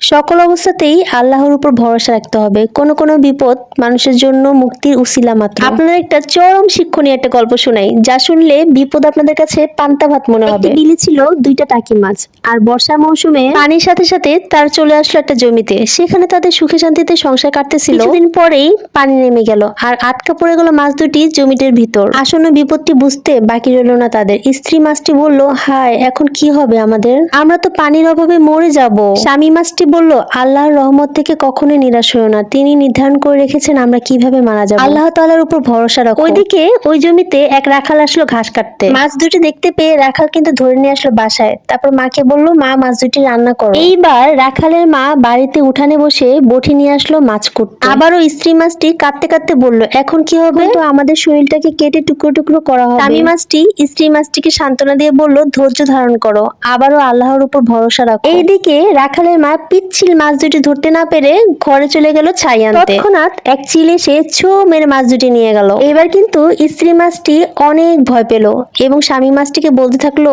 সকল অবস্থাতেই আল্লাহর উপর ভরসা রাখতে হবে। কোনো কোনো বিপদ মানুষের জন্য মুক্তির উসিলা মাত্র। আপনাদের একটা চরম শিক্ষণীয় একটা গল্প শোনাই। যা শুনলে বিপদ আপনাদের কাছে পান্তা ভাত মনে হবে। বিলি ছিল দুইটা টাকি মাছ। আর বর্ষা মৌসুমে পানির সাথে সাথে তার চলে আসলো একটা জমিতে। সেখানে তাদের সুখে শান্তিতে সংসার কাটতেছিল। কিছুদিন পরেই পানি নেমে গেল। আর আটকা পড়ে গেল মাছ দুটি জমিটার ভিতর। আসন্ন বিপত্তি বুঝতে বাকি রইল না তাদের। স্ত্রী মাছটি বলল হায় এখন কি হবে আমাদের? আমরা তো পানির অভাবে মরে যাব। স্বামী মাছটি বলল আল্লাহর রহমত থেকে কখনোই নিরাশ হয়েও না। তিনি নির্ধারণ করে রেখেছেন আমরা কীভাবে মারা যাব। আল্লাহ তাআলার উপর ভরসা রাখো। ওইদিকে ওই জমিতে এক রাখাল আসলো ঘাস কাটতে। মাছ দুটি দেখতে পেয়ে রাখাল কিন্তু ধরে নিয়ে আসলো বাসায়। তারপর মাকে বলল মা মাছ দুটি রান্না করো। এইবার রাখালের মা বাড়িতে উঠানে বসে বটি নিয়ে আসলো মাছ কুটতে। আবারও স্ত্রী মাছটি কাটতে কাটতে বলল এখন কি হবে? তো আমাদের শরীরটাকে কেটে টুকরো টুকরো করা হবে। স্বামী মাছটি স্ত্রী মাছটিকে সান্ত্বনা দিয়ে বলল ধৈর্য ধারণ করো। আবারও আল্লাহর উপর ভরসা রাখো। এইদিকে রাখালের মা পিচ্ছিল মাছ দুটি ধরতে না পেরে ঘরে চলে গেল ছাই আনতে। তৎক্ষণাৎ এক চিল এসে ছো মেরে মাছ দুটি নিয়ে গেল। এবার কিন্তু স্ত্রী মাছটি অনেক ভয় পেল এবং স্বামী মাছটিকে বলতে থাকল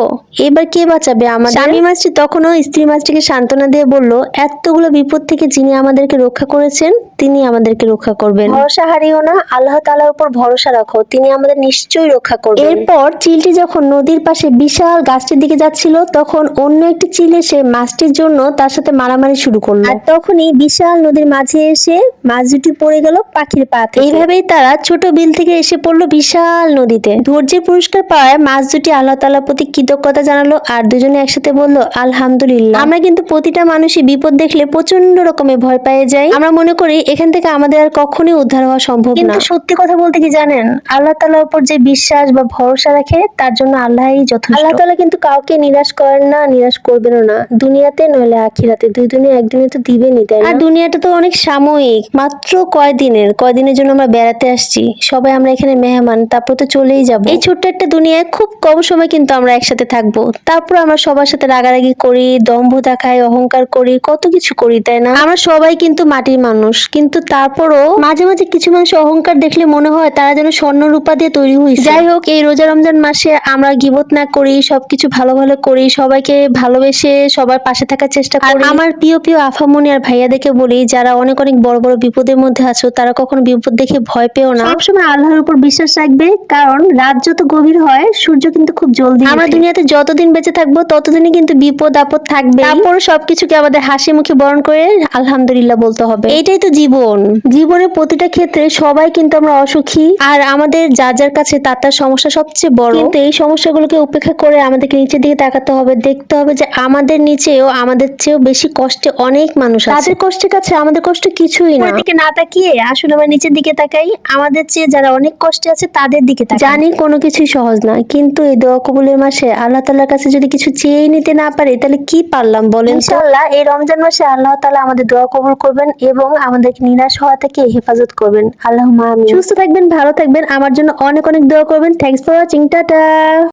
এবার কে বাঁচাবে আমার স্বামী মাছটি তখনও স্ত্রী মাছটিকে সান্ত্বনা দিয়ে বলল এতগুলো বিপদ থেকে যিনি আমাদেরকে রক্ষা করেছেন তিনি আমাদেরকে রক্ষা করবেন। ভরসা হারিও না আল্লাহ তাআলার উপর ভরসা রাখো তিনি আমাদের নিশ্চয়ই রক্ষা করবেন। এরপর চিলটি যখন নদীর পাশে বিশাল গাছটির দিকে যাচ্ছিল তখন অন্য একটি চিল এসে মাছটির জন্য তার সাথে মারামারি শুরু করল। আর তখনই বিশাল নদীর মাঝে এসে মাছ দুটি পড়ে গেল পাখির পা থেকে। এইভাবেই তারা ছোট বিল থেকে এসে পড়ল বিশাল নদীতে। ধৈর্যের পুরস্কার পাওয়ায় মাছ দুটি আল্লাহ তাআলার প্রতি কৃতজ্ঞতা জানালো আর দুজনে একসাথে বলল আলহামদুলিল্লাহ। আমরা কিন্তু প্রতিটা মানুষই বিপদ দেখলে প্রচণ্ড রকমের ভয় পেয়ে যাই। আমরা মনে করি এখান থেকে আমাদের আর কখনোই উদ্ধার হওয়া সম্ভব না। কিন্তু সত্যি কথা বলতে কি জানেন? আল্লাহ তাআলার উপর যে বিশ্বাস বা ভরসা রাখে তার জন্য আল্লাহই যথেষ্ট। আল্লাহ তাআলা কিন্তু কাউকে নিরাশ করেন না নিরাশ করবেনও না। দুনিয়াতে নইলে আখিরাতে। দুই দুনিয়া একদিনে তো দিবেনই তাই আর দুনিয়াটা তো অনেক সাময়িক মাত্র কয়দিনের কয়দিনের জন্য আমরা বেড়াতে আসছি সবাই আমরা এখানে মেহমান তারপর তো চলেই যাব। এই ছোট্ট একটা দুনিয়ায় খুব কম সময় কিন্তু আমরা একসাথে থাকব। তারপর আমরা সবার সাথে রাগারাগি করি দম্ভ দেখাই অহংকার করি কত কিছু করি তাই না? আমরা সবাই কিন্তু মাটির মানুষ কিন্তু তারপরও মাঝে মাঝে কিছু মানুষ অহংকার দেখলে মনে হয় তারা যেন স্বর্ণ রূপা দিয়ে তৈরি হয়েছে যাই হোক এই রোজা রমজান মাসে আমরা গিবত না করি সবকিছু ভালো ভালো করি সবাইকে ভালোবেসে সবার পাশে থাকার চেষ্টা করি। আমার প্রিয় প্রিয় প্রিয় আফামনি আর ভাইয়া ভাইয়াদেরকে বলি যারা অনেক অনেক বড় বড় বিপদের মধ্যে আছো তারা কখনো বিপদ দেখে ভয় পেও না। সবসময় আল্লাহর উপর বিশ্বাস রাখবে কারণ রাত যত গভীর হয় সূর্য কিন্তু খুব জলদি আমরা দুনিয়াতে যতদিন বেঁচে থাকব ততদিনই কিন্তু বিপদ আপদ থাকবে তারপরে সবকিছুকে আমাদের হাসি মুখে বরণ করে আলহামদুলিল্লাহ বলতে হবে। এটাই তো জীবন। জীবনের প্রতিটা ক্ষেত্রে সবাই কিন্তু আমরা অসুখী। আর আমাদের যার যার কাছে তার তার সমস্যা সবচেয়ে বড়। কিন্তু এই সমস্যাগুলোকে উপেক্ষা করে আমাদেরকে নিচের দিকে তাকাতে হবে দেখতে হবে যে আমাদের নিচেও আমাদের চেয়েও বেশি কষ্টে অনেক মানুষ আছে। তাদের কষ্টের কাছে আমাদের কষ্ট কিছুই না। দিকে না তাকিয়ে আসলে আমরা নিচের দিকে তাকাই। আমাদের চেয়ে যারা অনেক কষ্টে আছে তাদের দিকে তাকাই। জানি কোনো কিছুই সহজ না কিন্তু এই দোয়া কবুলের মাসে আল্লাহ তাআলার কাছে যদি কিছু চেয়েই নিতে না পারি তাহলে কি পারলাম বলেন ইনশাআল্লাহ এই রমজান মাসে আল্লাহ তাআলা আমাদের দোয়া কবুল করবেন এবং আমাদেরকে নিরাশ হওয়া থেকে হেফাজত করবেন। আল্লাহ আমিন। সুস্থ থাকবেন ভালো থাকবেন আমার জন্য অনেক অনেক দোয়া করবেন। Thanks for watching tata.